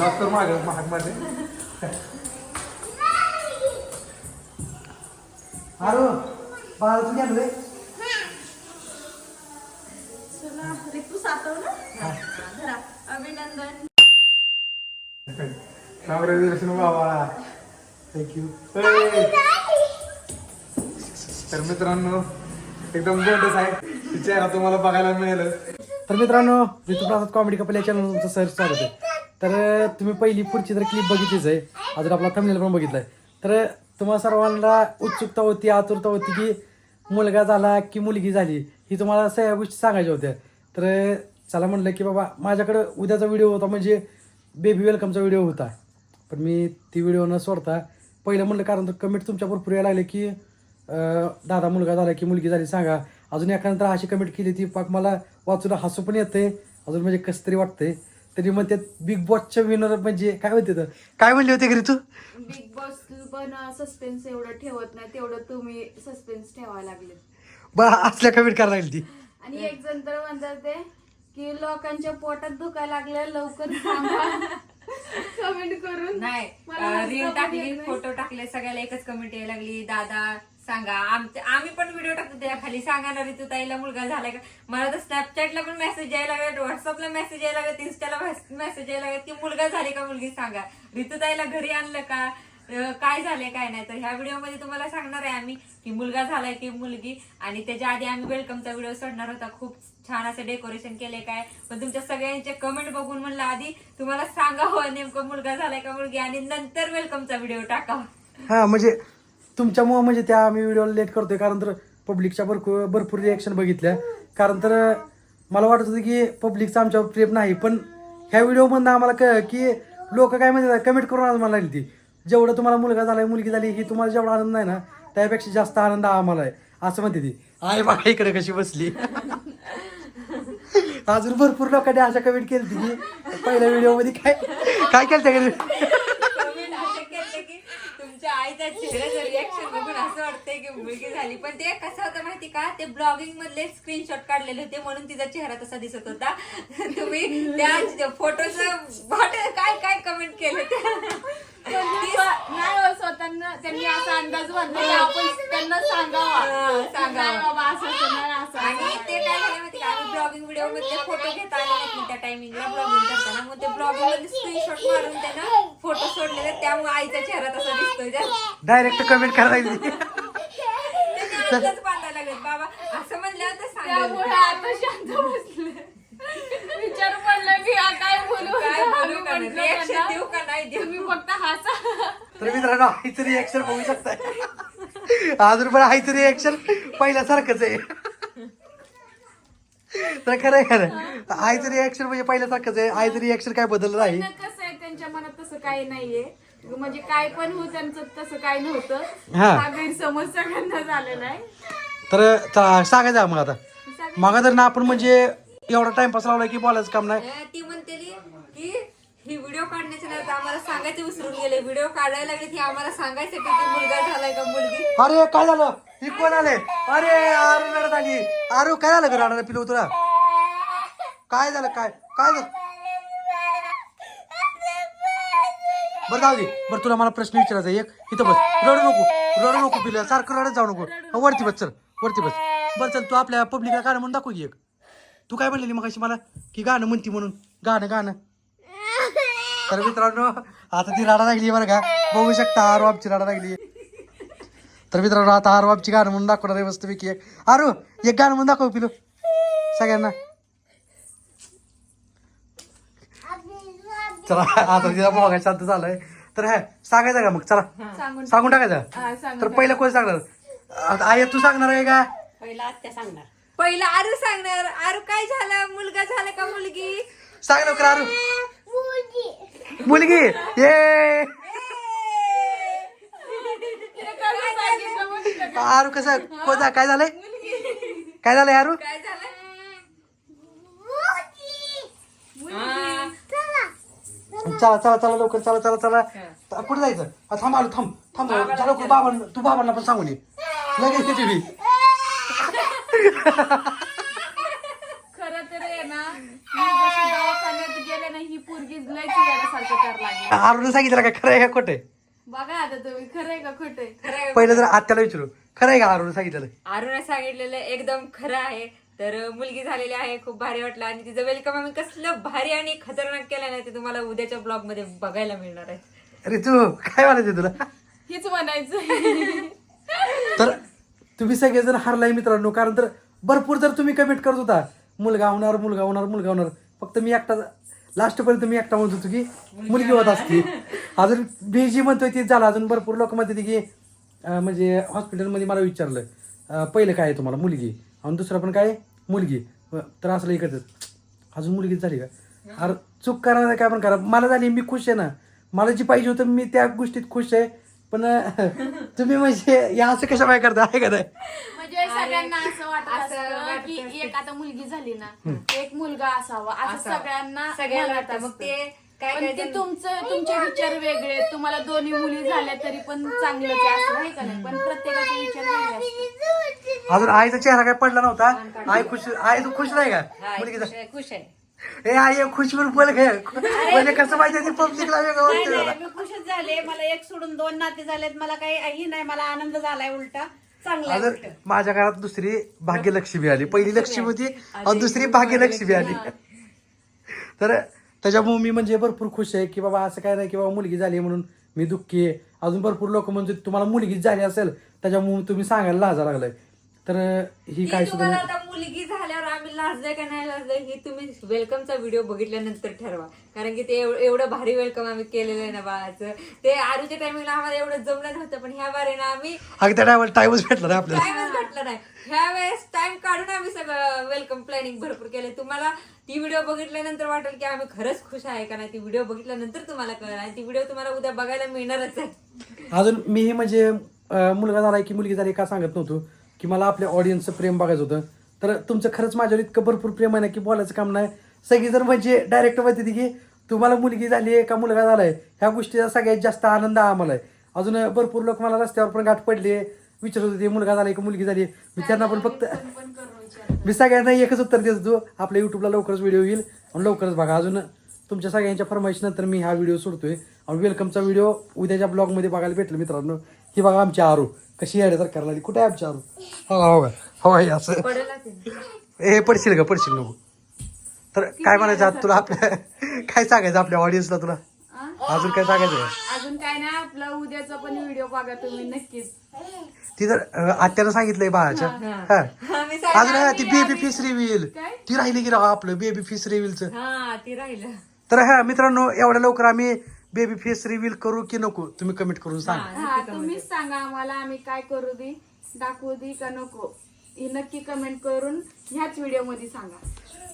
जास्त महाग महागमध्ये अरे बाळा तू कॉंग्रॅच्युलेशन बाबा. थँक्यू तर मित्रांनो एकदम गोंडस आहे ती चेहरा तुम्हाला बघायला मिळेल. तर मित्रांनो ऋतुप्रसाद कॉमेडी कपल या चॅनल तुमचं सर स्वागत आहे. तर तुम्ही पहिली पुढची तर क्लिप बघितलीच आहे. अजून आपला थंबनेल पण बघितलाय. तर तुम्हाला सर्वांना उत्सुकता होती आतुरता होती की मुलगा झाला की मुलगी झाली ही तुम्हाला सगळ्या गोष्टी सांगायच्या होत्या. तर चला म्हणलं की बाबा माझ्याकडं उद्याचा व्हिडिओ होता म्हणजे बेबी वेलकमचा व्हिडिओ होता. पण मी ती व्हिडिओ न सोडता पहिलं म्हणलं कारण तर कमेंट तुमच्या भरपूर यायला लागले की दादा मुलगा झाला की मुलगी झाली सांगा. अजून एखाद्या अशी कमेंट केली ती पाक मला वाचून हसू पण येते. अजून म्हणजे कसं तरी वाटतंय. तरी म्हणते बिग बॉसच्या विनर म्हणजे काय म्हणते तर काय म्हणले होते घरी तू? बिग बॉस पण सस्पेन्स एवढं ठेवत नाही तेवढं तुम्ही सस्पेन्स ठेवायला लागले. बा असल्या कमेंट करायला लागली ती. आणि एक जण तर म्हणतात ते की लोकांच्या पोटात दुखायला लागलं लवकर सांगा. कमेंट करून. नाही मला अं, हसू रील पण टाकली नाही. फोटो टाकले सगळ्याला एकच कमेंट यायला लागली दादा सांगा. आमचे आम्ही पण व्हिडिओ टाकतो त्या खाली सांगा ना ऋतू ताईला मुलगा झालाय का? मला तर स्नॅपचॅटला पण मेसेज यायला लागत व्हॉट्सअपला मेसेज यायला लागत इन्स्टाला मेसेज यायला लागत की मुलगा झाले का मुलगी सांगा. ऋतू ताईला घरी आणलं का? काय झालंय काय नाही? तर ह्या व्हिडिओमध्ये तुम्हाला सांगणार आहे आम्ही की मुलगा झालाय की मुलगी. आणि त्याच्या आधी आम्ही वेलकमचा व्हिडिओ सोडणार होता. खूप छान असं डेकोरेशन केले काय. पण तुमच्या सगळ्यांचे कमेंट बघून म्हणलं आधी तुम्हाला सांगावं नेमकं मुलगा झालाय का मुलगी. आणि नंतर वेलकमचा व्हिडिओ टाकावा. हा म्हणजे तुमच्यामुळं म्हणजे त्या आम्ही व्हिडिओला लेट करतोय कारण तर पब्लिकच्या भरपूर भरपूर रिॲक्शन बघितल्या. कारण तर मला वाटत होतं की पब्लिकचं आमच्यावर प्रेम नाही पण ह्या व्हिडिओमधनं आम्हाला क की लोक काय म्हणतात कमेंट करून आज मला लागली. ती जेवढं तुम्हाला मुलगा झालाय मुलगी झाली की तुम्हाला जेवढा आनंद आहे ना त्यापेक्षा जास्त आनंद आम्हाला आहे असं म्हणते ती. आई बाबा इकडे कशी बसली? अजून भरपूर लोकांनी अशा कमेंट केली की पहिल्या व्हिडिओमध्ये काय काय केलं त्या चेहऱ्याचं रिएक्शन बघून असं वाटतंय की मुलगी झाली. पण ते कसं होतं माहिती का? ते ब्लॉगिंग मधले स्क्रीनशॉट काढलेले होते म्हणून तिचा चेहरा तसा दिसत होता. तुम्ही त्या फोटोच काय काय कमेंट केले नाही हो, स्वतःना त्यांनी असा अंदाज बांधला आपण त्यांना सांगावा. सांगावा. असं असं आणि. ते काय माहिती का? ब्लॉगिंग व्हिडिओमध्ये फोटो घेता आले नाहीत ना त्या टायमिंगला ब्लॉगिंग करताना. मग ते ब्लॉगिंगमध्ये स्क्रीनशॉट मारून त्यानं फोटो सोडलेले. त्यामुळे आईचा चेहरा तसा दिसतोय त्या डायरेक्ट कमेंट लागलेत. बाबा असं म्हणल्यावर तर त्यामुळे सांगायला आता शांत बसले. विचार पडलं की काय बोलू. काय बोलू का देऊ का? नाही देऊ. तुम्ही फक्त हसा. तर मित्रांनो आईचं रिएक्शन बघू शकताय. अजून पण आईचं रिएक्शन पहिल्यासारखंच आहे. तर खरं आहे खरं आईचं रिएक्शन म्हणजे पहिल्यासारखंच आहे. आईचं रिएक्शन काय बदललं नाही. कसं आहे त्यांच्या मनात तसं काही नाहीये. म्हणजे काय पण हो त्यांचं तसं काय नव्हतं. हा. हा गैरसमज सगळ्यांना झालेला आहे. तर चला सांगायचं मग आता. मग तर ना आपण म्हणजे एवढा टाइमपास लावला की बोलायचं काम नाही. अं, ती म्हणते की ही व्हिडिओ काढण्याच्या नंतर आम्हाला सांगायचं विसरून गेले. व्हिडिओ काढायला लागले की आम्हाला सांगायचं की मुलगा झालाय का मुलगी? अरे काय झालं? ही कोण आले? अरे आरू रडत आली. आरू काय झालं का रडायला पिलो तुला काय झालं काय? काय झालं? बरं जाऊ दे. बरं तुला मला प्रश्न विचारायचा एक इथं बस. रडू नको. रडू नको पिलं सारखं रडत जाऊ नको. वरती बस चल. वरती बस. बरं चल तू आपल्या पब्लिकला गाणं म्हणून दाखव की एक. तू काय म्हणलेली मग मला? की गाणं म्हणती म्हणून. गाणं गाणं. तर मित्रांनो आता ती राडा लागली बरं का. बघू शकता आरो आमची राडा लागली. तर मित्रांनो आता आरो आमची गाणं म्हणून दाखवणार आहे मस्तपैकी एक. आरो एक गाणं म्हणून दाखव पिलो सगळ्यांना. चला आता तिला बघा शांत झालंय. तर हा सांगायचं का मग? चला. सांगून सांगून हा, टाकायचं तर पहिलं कोण सांगणार? आता आई तू सांगणार आहे का? पहिला आत्या सांगणार. पहिला आरू सांगणार. आरू काय झालं? मुलगा झाला का मुलगी? सांग लवकर आरू. मुलगी. ये. काय सांगितलं मग तिला? आरू कसं कोणता काय झालंय? काय झालंय आरू काय झालं चला चला चला लवकर चला चला चला. त- कुठे जायचं? आ, थांब आलो थांब थांब. चला लवकर बाबा तू बाबांना पण सांगून ये. लगेच येते मी. खरं तर आहे ना मी जशी दवाखान्यात गेले ना ही पोरगी लय येण्यासारखी सारखं करायला लागले. आरुने सांगितलं काय खरं आहे का खोटं आहे? बघा आता तुम्ही खरंय का खोटंय खरं पहिलं जर आत्याला विचारू. खरं आहे का आरुने सांगितलं अरुण सांगितलेलं एकदम खरं आहे. तर मुलगी झालेली आहे खूप भारी वाटलं. आणि तिचं वेलकम आम्ही कसलं भारी आणि खतरनाक केलं नाही ते तुम्हाला उद्याच्या ब्लॉगमध्ये बघायला मिळणार आहे. अरे तू काय म्हणायचं तुला? हेच म्हणायचं. तर तुम्ही सगळेजण हारलाय मित्रांनो कारण तर भरपूर जर तुम्ही कमेंट करत होता मुलगा होणार मुलगा होणार मुलगा होणार. फक्त मी एकटा लास्ट पर्यंत मी एकटा म्हणत होतो की मुलगी होत असती. अजून मी जी म्हणतोय ते झालं अजून भरपूर लोक म्हणते की अं, म्हणजे हॉस्पिटलमध्ये मला विचारलं अं, पहिलं काय आहे तुम्हाला मुलगी? आणि दुसरं पण काय आहे? मुलगी. तर असलं इकडचं अजून मुलगीच झाली का? अरे चूक करा काय पण करा. मला झाली मी खुश आहे ना. मला जी पाहिजे होतं मी त्या गोष्टीत खुश आहे. पण तुम्ही म्हणजे या असं कशा काय करता? आहे का म्हणजे सगळ्यांना असं वाटत की एक आता मुलगी झाली ना एक मुलगा असावा. असं. सगळ्यांना सगळ्यांना. मग. ते काय पण काय ते जण- तुमचं तुमचे विचार वेगळे तुम्हाला दोन्ही मुली झाल्या तरी पण चांगलंच आहे असं आहे का नाही? पण प्रत्येकाचे विचार वेगळे असतात. अजून आईचा चेहरा काय पडला नव्हता? आई खुश आई तू खुश नाही का? मुलगी खुश आहे, खुश आहे. ए आई खुश म्हणून बोल काय म्हणजे कसं माहिती पब्लिकला वेगळं नाही वाटतं नाही जरा. मी खुशच झाले. मला एक सोडून दोन नाते झालेत. मला काही ही नाही मला आनंद झालाय उलटा. चांगला आहे अजून उलट. माझ्या घरात दुसरी भाग्यलक्ष्मी आली. पहिली लक्ष्मी होती आणि दुसरी भाग्यलक्ष्मी आली. तर त्याच्यामुळे मी म्हणजे भरपूर खुश आहे की बाबा असं काय नाही की बाबा मुलगी झाली म्हणून मी दुःखी आहे. अजून भरपूर लोक म्हणजे तुम्हाला मुलगीच झाली असेल. त्याच्यामुळे तुम्ही सांगायला लाजा लागलाय. तर ही काय सुद्धा तुम्हाला नाही. आता मुलगी झाल्यावर आम्ही लाजलोय का नाही लाजलोय हे तुम्ही वेलकमचा व्हिडिओ बघितल्यानंतर ठरवा. कारण की ते एव- एवढं भारी वेलकम आम्ही केलेलं आहे ना बाळाचं. ते आरूच्या टायमिंगला आम्हाला एवढं जमलं नव्हतं पण ह्या बारे ना आम्ही अगदी त्या टायमाला टाइमच भेटला नाही आपल्याला. टाइमच भेटला नाही. ह्या वेळेस टाइम काढून आम्ही सगळं वेलकम प्लॅनिंग भरपूर केले तुम्हाला ती व्हिडिओ बघितल्यानंतर वाटेल की आम्ही खरंच खुश आहे का नाही ती व्हिडिओ बघितल्यानंतर तुम्हाला कळणार आणि ती व्हिडिओ तुम्हाला उद्या बघायला मिळणारच आहे. अजून मीही म्हणजे अं, मुलगा झालाय की मुलगी झाली का सांगत नव्हतो. की मला आपल्या ऑडियन्सचं प्रेम बघायचं होतं. तर तुमचं खरंच माझ्यावर इतकं भरपूर प्रेम आहे ना की बोलायचं काम नाही. सगळी जर म्हणजे डायरेक्ट माहिती की तुम्हाला मुलगी झाली आहे का मुलगा झाला आहे? ह्या गोष्टीचा सगळ्यात जास्त आनंद आम्हाला आहे. अजून भरपूर लोक मला रस्त्यावर पण गाठ पडले विचारत होते मुलगा झालाय का मुलगी झाली मी त्यांना पण फक्त मी सगळ्यांना एकच उत्तर देत होतो. आपल्या युट्यूबला लवकरच व्हिडिओ येईल आणि लवकरच बघा. अजून तुमच्या सगळ्यांच्या फरमाईश नंतर मी हा व्हिडिओ सोडतोय. वेलकमचा व्हिडिओ उद्याच्या ब्लॉगमध्ये बघायला भेटलं मित्रांनो. ही बघा आमची आरू. कशी तर करायला लागली कुठे आहे आमची आरू? हो हो का हो हे असं. हे पडशील का पडशील नको. तर काय म्हणायचं आता तुला आपल्या काय सांगायचं आपल्या ऑडियन्सला तुला? अजून काय सांगायचं? अजून काय नाही आपला उद्याचा पण व्हिडिओ बघा तुम्ही नक्कीच. ती तर अं, आत्यानं सांगितलंय बाळाच्या. हा अजून ती बेबी फिश रिव्हील? ती राहिली की राव आपलं बेबी फिश रिव्हीलचं ती राहिलं. तर हा मित्रांनो एवढ्या लवकर आम्ही बेबी फेस रिव्हील करू की नको? तुम्ही कमेंट करून सांगा. हा तुम्हीच सांगा आम्हाला आम्ही काय करू दे दाखवू दे का नको. हे नक्की कमेंट करून ह्याच व्हिडिओमध्ये सांगा.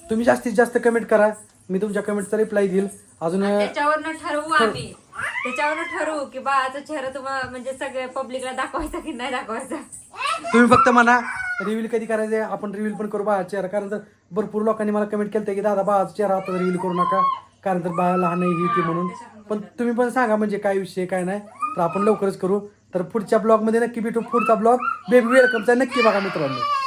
तुम्ही जास्तीत जास्त कमेंट करा. मी तुमच्या कमेंटचा रिप्लाय देईल अजून त्याच्यावरनं ठरवू आम्ही. त्याच्यावरनं ठरवू की बाळाचा चेहरा तुम्हाला म्हणजे सगळ्या पब्लिकला दाखवायचा की नाही दाखवायचा. तुम्ही फक्त म्हणा रिव्हील कधी करायचे आपण रिव्हील पण करू बाळाचा चेहरा. कारण तर भरपूर लोकांनी मला कमेंट केलं की दादा बाळाचा चेहरा आता रिव्हील करू नका. कारण तर बाळा लहान आहे ही ती म्हणून. पण तुम्ही पण सांगा म्हणजे काय विषय काय नाही. तर आपण लवकरच करू. तर पुढच्या ब्लॉगमध्ये नक्की भेटू. पुढचा ब्लॉग बेबी वेलकमचा नक्की बघा मित्रांनो.